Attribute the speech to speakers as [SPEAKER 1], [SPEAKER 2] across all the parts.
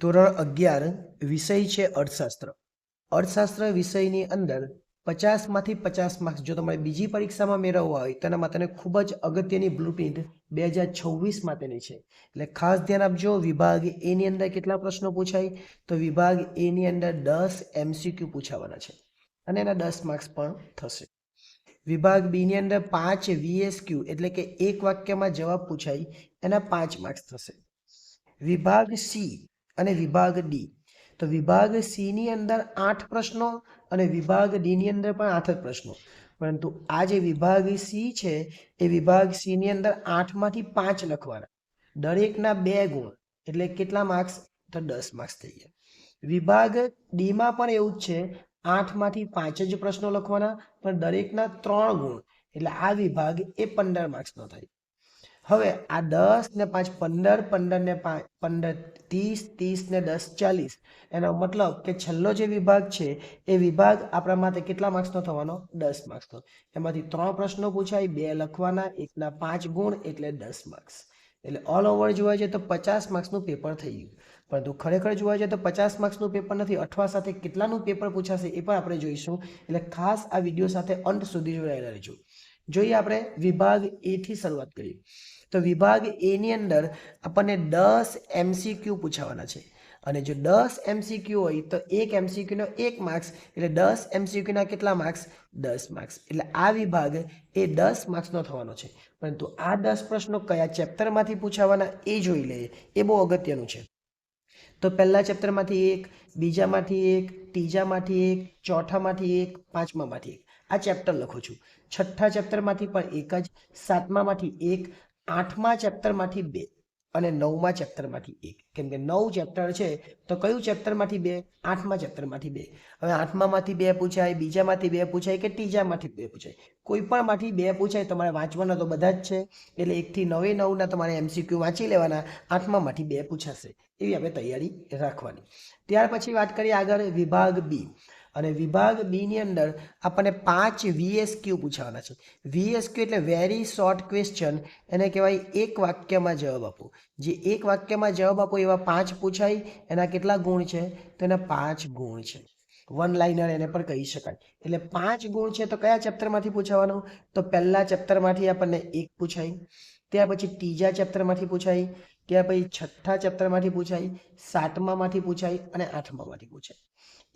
[SPEAKER 1] ધોરણ અગિયાર, વિષય છે અર્થશાસ્ત્ર. અર્થશાસ્ત્ર વિષયની અંદર પચાસમાંથી પચાસ માર્ક્સ જો તમારે બીજી પરીક્ષામાં મેળવવા હોય તેના માટે ખૂબ જ અગત્યની બ્લુપ્રિન્ટ બે હજાર છવ્વીસ માટેની છે. એટલે ખાસ ધ્યાન આપજો, વિભાગ એની અંદર કેટલા પ્રશ્નો પૂછાય? તો વિભાગ એની અંદર દસ એમસીક્યુ પૂછાવાના છે. અને એના દસ માર્ક્સ પણ થશે. વિભાગ બીની અંદર પાંચ વીએસક્યુ એટલે કે એક વાક્યમાં જવાબ પૂછાય, એના પાંચ માર્ક્સ થશે. વિભાગ સી અને વિભાગ ડી તો વિભાગ સી ની અંદર આઠ પ્રશ્નો અને વિભાગ ડી ની અંદર પણ આઠ જ પ્રશ્નો. પરંતુ આ જે વિભાગ સી છે, એ વિભાગ સી ની અંદર આઠમાંથી પાંચ લખવાના. દરેકના બે ગુણ, એટલે કેટલા માર્ક્સ તો દસ માર્ક્સ થઈ ગયા. વિભાગ ડીમાં પણ એવું જ છે આઠમાંથી પાંચ જ પ્રશ્નો લખવાના, પણ દરેકના ત્રણ ગુણ, એટલે આ વિભાગ એ પંદર માર્ક્સનો થાય. હવે આ દસ ને પાંચ, પંદર પંદર ને પાંચ પંદર, ત્રીસ ત્રીસ ને દસ, ચાલીસ. એનો મતલબ કે છેલ્લો જે વિભાગ છે, એ વિભાગ આપણા માટે કેટલા માર્ક્સનો થવાનો? દસ માર્ક્સનો એમાંથી ત્રણ પ્રશ્નો પૂછાય, બે લખવાના, એકના પાંચ ગુણ એટલે દસ માર્ક્સ એટલે ઓલ ઓવર જોવા જઈએ તો પચાસ માર્ક્સનું પેપર થઈ ગયું. પરંતુ ખરેખર જોવા જઈએ તો પચાસ માર્ક્સનું પેપર નથી અઠવા સાથે કેટલાનું પેપર પૂછાશે એ પણ આપણે જોઈશું. એટલે ખાસ આ વીડિયો સાથે અંત સુધી જોડાયેલા રહેજો. જોઈએ આપણે વિભાગ એ થી શરૂઆત કરીએ. તો વિભાગ એ ની અંદર આપણને દસ એમસીક્યુ પૂછાવાના છે. અને જો દસ એમસીક્યુ હોય તો એક એમસીક્યુનો એક માર્ક્સ એટલે દસ એમસીક્યુના કેટલા માર્ક્સ દસ માર્ક્સ એટલે આ વિભાગ એ દસ માર્ક્સનો થવાનો છે. પરંતુ આ દસ પ્રશ્નો કયા ચેપ્ટરમાંથી પૂછાવાના એ જોઈ લઈએ. એ બહુ અગત્યનું છે. તો પહેલા ચેપ્ટરમાંથી એક, બીજામાંથી એક, ત્રીજામાંથી એક, ચોથામાંથી એક, પાંચમામાંથી એક. આ ચેપ્ટર લખું છું. છઠ્ઠા ચેપ્ટરમાંથી પણ એક જ, સાતમામાંથી એક, આઠમા ચેપ્ટરમાંથી બે. અને નવમા ચેપ્ટરમાંથી એક. કેમ કે નવ ચેપ્ટર છે, તો કયું ચેપ્ટરમાંથી બે? આઠમા ચેપ્ટરમાંથી બે. હવે આઠમામાંથી બે પૂછાય, બીજામાંથી બે પૂછાય કે ત્રીજામાંથી બે પૂછાય? કોઈ પણ માંથી બે પૂછાય, તમારે વાંચવાના તો બધા જ છે. એટલે એકથી નવે નવના તમારે એમસીક્યુ વાંચી લેવાના, આઠમામાંથી બે પૂછાશે. એવી આપણે તૈયારી રાખવાની. ત્યાર પછી વાત કરીએ આગળ વિભાગ બી. અને વિભાગ બી ની અંદર આપણને પાંચ વીએસક્યુ પૂછાવાના છે. વીએસક્યુ એટલે વેરી શોર્ટ ક્વેશ્ચન એને કહેવાય એક વાક્યમાં જવાબ આપો. જે એક વાક્યમાં જવાબ આપો, એવા પાંચ પૂછાય, એના કેટલા ગુણ છે? તો એના પાંચ ગુણ છે. વન લાઇનર એને પણ કહી શકાય. એટલે પાંચ ગુણ છે તો કયા ચેપ્ટરમાંથી પૂછાવાનો? તો પહેલા ચેપ્ટરમાંથી આપણને એક પૂછાય, ત્યાર પછી ત્રીજા ચેપ્ટરમાંથી પૂછાય, ત્યાર પછી છઠ્ઠા ચેપ્ટરમાંથી પૂછાય, સાતમામાંથી પૂછાય અને આઠમામાંથી પૂછાય.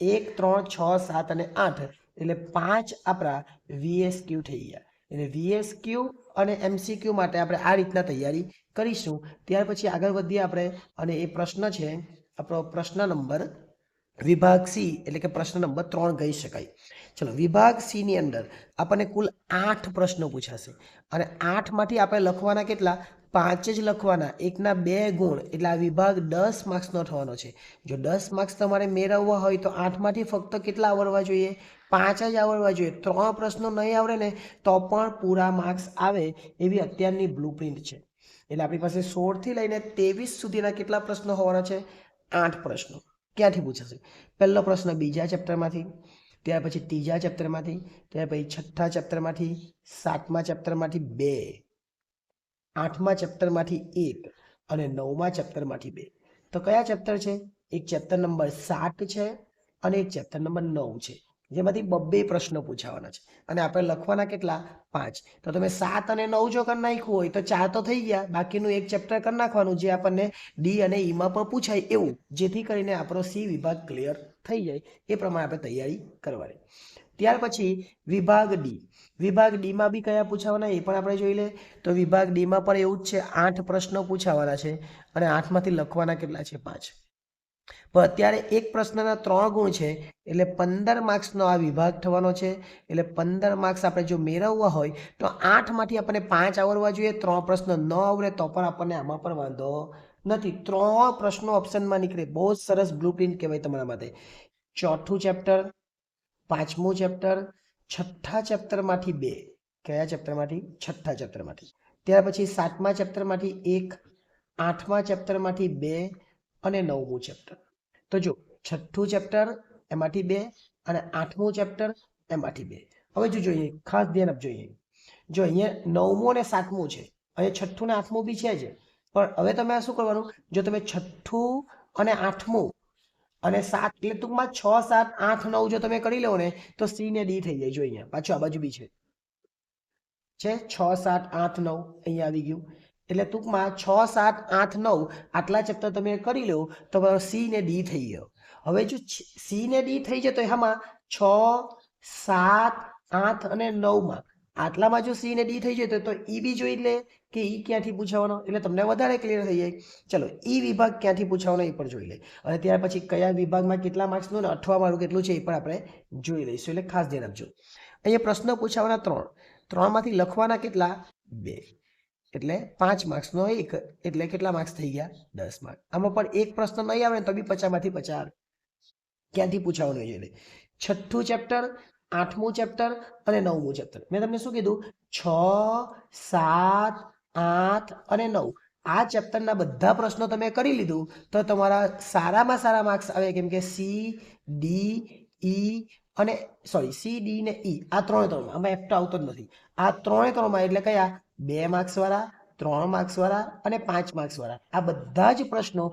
[SPEAKER 1] એક, ત્રણ, છ, સાત અને આઠ. એટલે પાંચ આપણા વીએસક્યુ થઈ ગયા. એટલે વીએસક્યુ અને એમસીક્યુ માટે આપણે આ રીતના તૈયારી કરીશું. ત્યાર પછી આગળ વધીએ આપણે. અને એ પ્રશ્ન છે, આપણો પ્રશ્ન નંબર વિભાગ સી એટલે કે પ્રશ્ન નંબર ત્રણ કહી શકાય. ચલો, વિભાગ સી ની અંદર આપણને કુલ આઠ પ્રશ્નો પૂછાશે. અને આઠમાંથી આપણે લખવાના કેટલા? પાંચ જ લખવાના. એકના બે ગુણ. એટલે આ વિભાગ દસ માર્ક્સનો થવાનો છે. જો દસ માર્ક્સ તમારે મેળવવા હોય તો આઠમાંથી ફક્ત કેટલા આવડવા જોઈએ? પાંચ જ આવડવા જોઈએ. ત્રણ પ્રશ્નો નહીં આવડે ને તો પણ પૂરા માર્ક્સ આવે એવી અત્યારની બ્લુ છે. એટલે આપણી પાસે સોળથી લઈને ત્રેવીસ સુધીના કેટલા પ્રશ્નો હોવાના છે? આઠ પ્રશ્નો. ક્યાંથી પૂછાશે? પહેલો પ્રશ્ન બીજા ચેપ્ટરમાંથી, ત્યાર પછી ત્રીજા ચેપ્ટરમાંથી, ત્યાર પછી છઠ્ઠા ચેપ્ટરમાંથી, સાતમા ચેપ્ટરમાંથી બે, આઠમા ચેપ્ટરમાંથી એક અને નવમા ચેપ્ટરમાંથી બે. તો કયા ચેપ્ટર છે? એક ચેપ્ટર નંબર સાત છે અને એક ચેપ્ટર નંબર નવ છે. જેમાંથી બબ્બે પ્રશ્નો પૂછાવાના છે. અને આપણે લખવાના કેટલા? પાંચ. તો તમે સાત અને નવ જો કરી નાખ્યું હોય તો ચાર તો થઈ ગયા. બાકીનું એક ચેપ્ટર કરી નાખવાનું જે આપણને ડી અને ઈમાં પણ પૂછાય એવું. જેથી કરીને આપણો સી વિભાગ ક્લિયર થઈ જાય. એ પ્રમાણે આપણે તૈયારી કરવાની. ત્યાર પછી વિભાગ ડી વિભાગ ડીમાં બી કયા પૂછાવાના? એ પણ આપણે જોઈ લે. તો વિભાગ ડીમાં પણ એવું જ છે. આઠ પ્રશ્નો પૂછાવાના છે. અને આઠમાંથી લખવાના કેટલા છે? પાંચ. પણ અત્યારે એક પ્રશ્નના ત્રણ ગુણ છે, એટલે પંદર માર્ક્સનો આ વિભાગ થવાનો છે, એટલે પંદર માર્ક્સ આપણે જો મેળવવા હોય, તો આઠમાંથી આપણને પાંચ આવડવા જોઈએ, ત્રણ પ્રશ્ન ન આવડે તો પણ આપણને આમાં પણ વાંધો નથી. ત્રણ પ્રશ્નો ઓપ્શનમાં નીકળે. બહુ જ સરસ બ્લુ પ્રિન્ટ કહેવાય તમારા માટે. ચોથું ચેપ્ટર પાંચમું ચેપ્ટર છઠ્ઠા ચેપ્ટરમાંથી બે. કયા ચેપ્ટરમાંથી છઠ્ઠા ચેપ્ટરમાંથી ત્યાર પછી સાતમા ચેપ્ટરમાંથી એક, આઠમા ચેપ્ટરમાંથી બે અને નવમું ચેપ્ટર તો જો છઠ્ઠું ચેપ્ટર એમાંથી બે અને આઠમું ચેપ્ટર એમાંથી બે. હવે જો જોઈએ, ખાસ ધ્યાન આપ જોઈએ જો અહીંયા નવમું અને સાતમું છે. અહીંયા છઠ્ઠું ને આઠમું બી છે જ. પણ હવે તમે શું કરવાનું? જો તમે છઠ્ઠું અને આઠમું અને સાત, એટલે ટૂંકમાં છ, સાત, આઠ, નવ જો તમે કરી લો ને, તો સી ને ડી થઈ જાય જો અહીંયા. પાછું આ બાજુ બી છે. છે? છ, સાત, આઠ, નવ અહીંયા આવી ગયું. એટલે ટૂંકમાં છ, સાત, આઠ, નવ આટલા ચેપ્ટર તમે કરી લો તો સી ને ડી થઈ ગયો. હવે જો સી ને ડી થઈ જાય તો એમાં છ, સાત, આઠ અને નવમાં આટલામાં જો સી ને ડી થઈ જાય તો ઈ બી જોઈ લે કે ઈ ક્યાંથી પૂછાવાનો? એટલે તમને વધારે ક્લિયર થઈ જાય. ચલો, ઈ વિભાગ ક્યાંથી પૂછાવાનો એ પણ જોઈ લે. અને ત્યાર પછી કયા વિભાગમાં કેટલા માર્ક્સનું ને અઠવા મારું કેટલું છે એ પણ આપણે જોઈ લઈશું. એટલે ખાસ ધ્યાન આપજો. અહીંયા પ્રશ્ન પૂછાવાના ત્રણ. ત્રણમાંથી લખવાના કેટલા? બે. એટલે પાંચ માર્ક્સનો એક, એટલે કેટલા માર્ક્સ થઈ ગયા? દસ માર્ક આમાં પણ એક પ્રશ્ન નહીં આવે તો બી પચાસમાંથી પચાસ. આવે. ક્યાંથી પૂછાવાનું એટલે છઠ્ઠું ચેપ્ટર આઠમું ચેપ્ટર અને નવમું ચેપ્ટર મેં તમને શું કીધું? છ, સાત, આઠ અને નવ. આ ચેપ્ટરના બધા પ્રશ્નો તમે કરી લીધું તો તમારા સારામાં સારા માર્ક્સ આવે કેમ કે સી ડી ઈ અને સોરી સી ડી ને ઈ આ ત્રણે ત્રણમાં. આમાં તો આવતો જ નથી. આ ત્રણે ત્રણમાં એટલે કયા? બે માર્ક્સવાળા ત્રણ માર્ક્સવાળા અને પાંચ માર્ક્સવાળા આ બધા જ પ્રશ્નો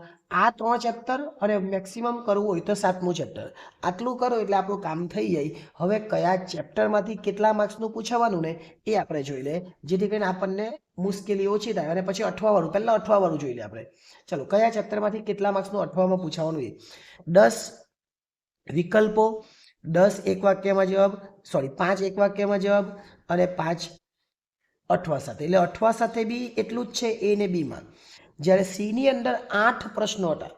[SPEAKER 1] આ ત્રણ ચેપ્ટર અને મેક્સિમમ કરવું હોય તો સાતમું ચેપ્ટર આટલું કરો એટલે આપણું કામ થઈ જાય. હવે કયા ચેપ્ટરમાંથી કેટલા માર્ક્સનું પૂછાવાનું ને એ આપણે જોઈ લે જેથી કરીને આપણને મુશ્કેલી ઓછી થાય અને પછી અઠવાવાળું પહેલાં અઠવાવાળું જોઈ લે આપણે. ચલો, કયા ચેપ્ટરમાંથી કેટલા માર્ક્સનું અઠવામાં પૂછાવાનું એ. દસ વિકલ્પો, દસ એક વાક્યમાં જવાબ સોરી પાંચ એક વાક્યમાં જવાબ અને પાંચ અઠવા સાથે. એટલે અઠવા સાથે બી એટલું જ છે એ ને બીમાં જ્યારે સીની અંદર આઠ પ્રશ્નો હતા.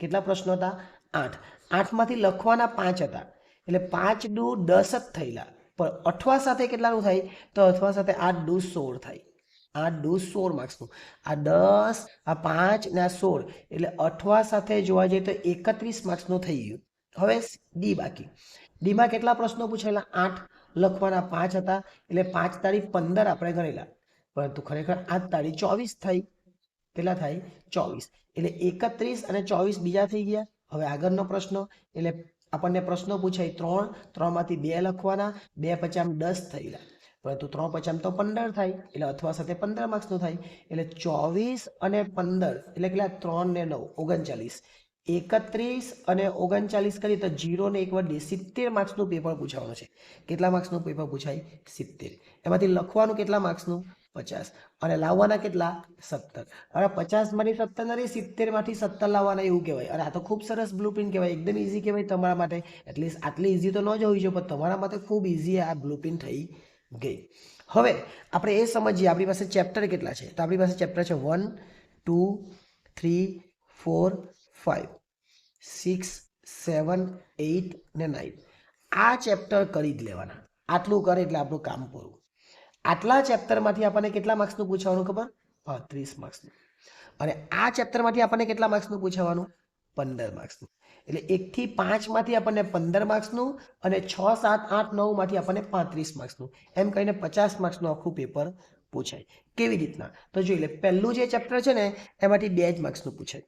[SPEAKER 1] કેટલા પ્રશ્નો હતા? આઠ. આઠમાંથી લખવાના પાંચ હતા. એટલે પાંચ દુ દસ જ થયેલા. પણ અઠવા સાથે કેટલાનું થાય? તો અઠવા સાથે આઠ દુ સોળ થાય. આઠ દુ સોળ માર્ક્સનું. આ દસ, આ પાંચ ને આ સોળ. એટલે અઠવા સાથે જોવા જઈએ તો એકત્રીસ માર્ક્સનું થઈ ગયું. હવે ડી બાકી. ડીમાં કેટલા પ્રશ્નો પૂછેલા આઠ. લખવાના પાંચ હતા, એટલે પાંચ તારીખ પંદર આપણે ગણેલા. પરંતુ ખરેખર આઠ તારીખ ચોવીસ થઈ. કેટલા થાય? ચોવીસ. એટલે એકત્રીસ અને ચોવીસ બીજા થઈ ગયા. હવે આગળનો પ્રશ્ન, એટલે આપણને પ્રશ્નો પૂછાય ત્રણ, ત્રણમાંથી બે લખવાના, બે પચામ દસ થયેલા. પરંતુ ત્રણ પચામ તો પંદર થાય, એટલે અથવા સાથે પંદર માર્ક્સનું થાય. એટલે ચોવીસ અને પંદર, એટલે કેટલા? ત્રણ ને નવ, ઓગણચાલીસ. એકત્રીસ અને ઓગણચાલીસ કરી તો જીરો ને એક વડે સિત્તેર માર્ક્સનું પેપર પૂછાવાનું છે. કેટલા માર્ક્સનું પેપર પૂછાય? સિત્તેર. એમાંથી લખવાનું કેટલા માર્ક્સનું? પચાસ. અને લાવવાના કેટલા? સત્તર. હવે પચાસમાંથી સત્તર નથી સિત્તેરમાંથી સત્તર લાવવાના એવું કહેવાય. અને આ તો ખૂબ સરસ બ્લુ પ્રિન્ટ કહેવાય. એકદમ ઇઝી કહેવાય તમારા માટે. એટલીસ્ટ આટલી ઇઝી તો ન જ હોવી જોઈએ, પણ તમારા માટે ખૂબ ઇઝી આ બ્લુ પ્રિન્ટ થઈ ગઈ. હવે આપણે એ સમજીએ, આપણી પાસે ચેપ્ટર કેટલા છે? તો આપણી પાસે ચેપ્ટર છે one two three four five six seven eight ને નાઇન આ ચેપ્ટર કરી જ લેવાના. આટલું કરે એટલે આપણું કામ પૂરું. આટલા ચેપ્ટરમાંથી આપણને કેટલા માર્ક્સનું પૂછવાનું ખબર? પાંત્રીસ માર્ક્સનું અને આ ચેપ્ટરમાંથી આપણને કેટલા માર્ક્સનું પૂછવાનું? પંદર માર્ક્સનું એટલે એકથી પાંચમાંથી આપણને પંદર માર્ક્સનું અને છ, સાત, આઠ નવમાંથી આપણને પાંત્રીસ માર્ક્સનું એમ કહીને પચાસ માર્ક્સનું આખું પેપર પૂછાય. કેવી રીતના? તો જોઈ લે, પહેલું જે ચેપ્ટર છે ને, એમાંથી બે જ માર્ક્સનું પૂછાય.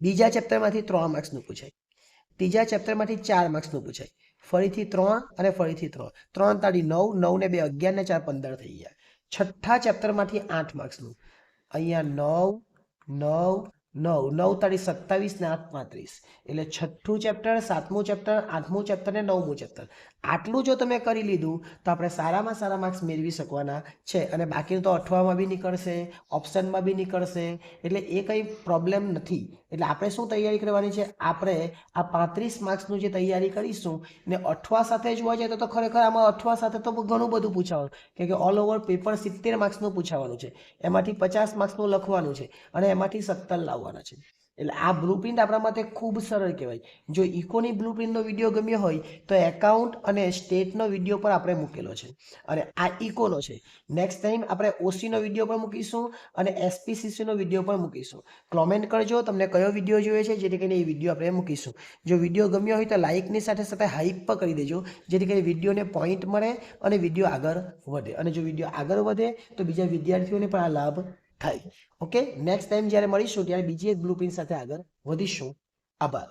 [SPEAKER 1] બીજા ચેપ્ટરમાંથી ત્રણ માર્ક્સનું પૂછાય. ત્રીજા ચેપ્ટરમાંથી ચાર માર્ક્સનું પૂછાય. ફરીથી ત્રણ અને ફરીથી ત્રણ. ત્રણ તાળી નવ નવ ને બે અગિયાર ને ચાર પંદર થઈ ગયા. છઠ્ઠા ચેપ્ટરમાંથી આઠ માર્ક્સનું અહીંયા નવ નવ નવ. નવ તાળી સત્તાવીસ ને આઠ પાંત્રીસ. એટલે છઠ્ઠું ચેપ્ટર સાતમું ચેપ્ટર આઠમું ચેપ્ટર ને નવમું ચેપ્ટર આટલું જો તમે કરી લીધું, તો આપણે સારામાં સારા માર્ક્સ મેળવી શકવાના છે. અને બાકીનું તો અઠવામાં બી નીકળશે ઓપ્શનમાં બી નીકળશે. એટલે એ કંઈ પ્રોબ્લેમ નથી. એટલે આપણે શું તૈયારી કરવાની છે? આપણે આ પાંત્રીસ માર્ક્સનું જે તૈયારી કરીશું, ને અઠવા સાથે જોવા જઈએ તો ખરેખર આમાં અઠવા સાથે તો ઘણું બધું પૂછાવાનું. કે ઓલ ઓવર પેપર સિત્તેર માર્ક્સનું પૂછાવાનું છે. એમાંથી પચાસ માર્ક્સનું લખવાનું છે. અને એમાંથી સત્તર લાવવાના છે. એટલે આ બ્લુપ્રિન્ટ આપણા માટે ખૂબ સરળ કહેવાય. જો ઇકોની બ્લુપ્રિન્ટનો વીડિયો ગમ્યો હોય, તો એકાઉન્ટ અને સ્ટેટનો વીડિયો પણ આપણે મૂકેલો છે. અને આ ઇકોનો છે. નેક્સ્ટ ટાઈમ આપણે ઓસીનો વીડિયો પણ મૂકીશું અને એસપીસીસીનો વીડિયો પણ મૂકીશું. કોમેન્ટ કરજો, તમને કયો વીડિયો જોઈએ છે, જેથી કરીને એ વીડિયો આપણે મૂકીશું. જો વીડિયો ગમ્યો હોય તો લાઇકની સાથે સાથે હાઈપ પણ કરી દેજો, જેથી કરીને વિડીયોને પોઈન્ટ મળે અને વીડિયો આગળ વધે. અને જો વીડિયો આગળ વધે, તો બીજા વિદ્યાર્થીઓને પણ આ લાભ થાય ઓકે નેક્સ્ટ ટાઈમ જ્યારે મળીશું ત્યારે બીજી એક બ્લુપ્રિન્ટ સાથે આગળ વધીશું. આભાર.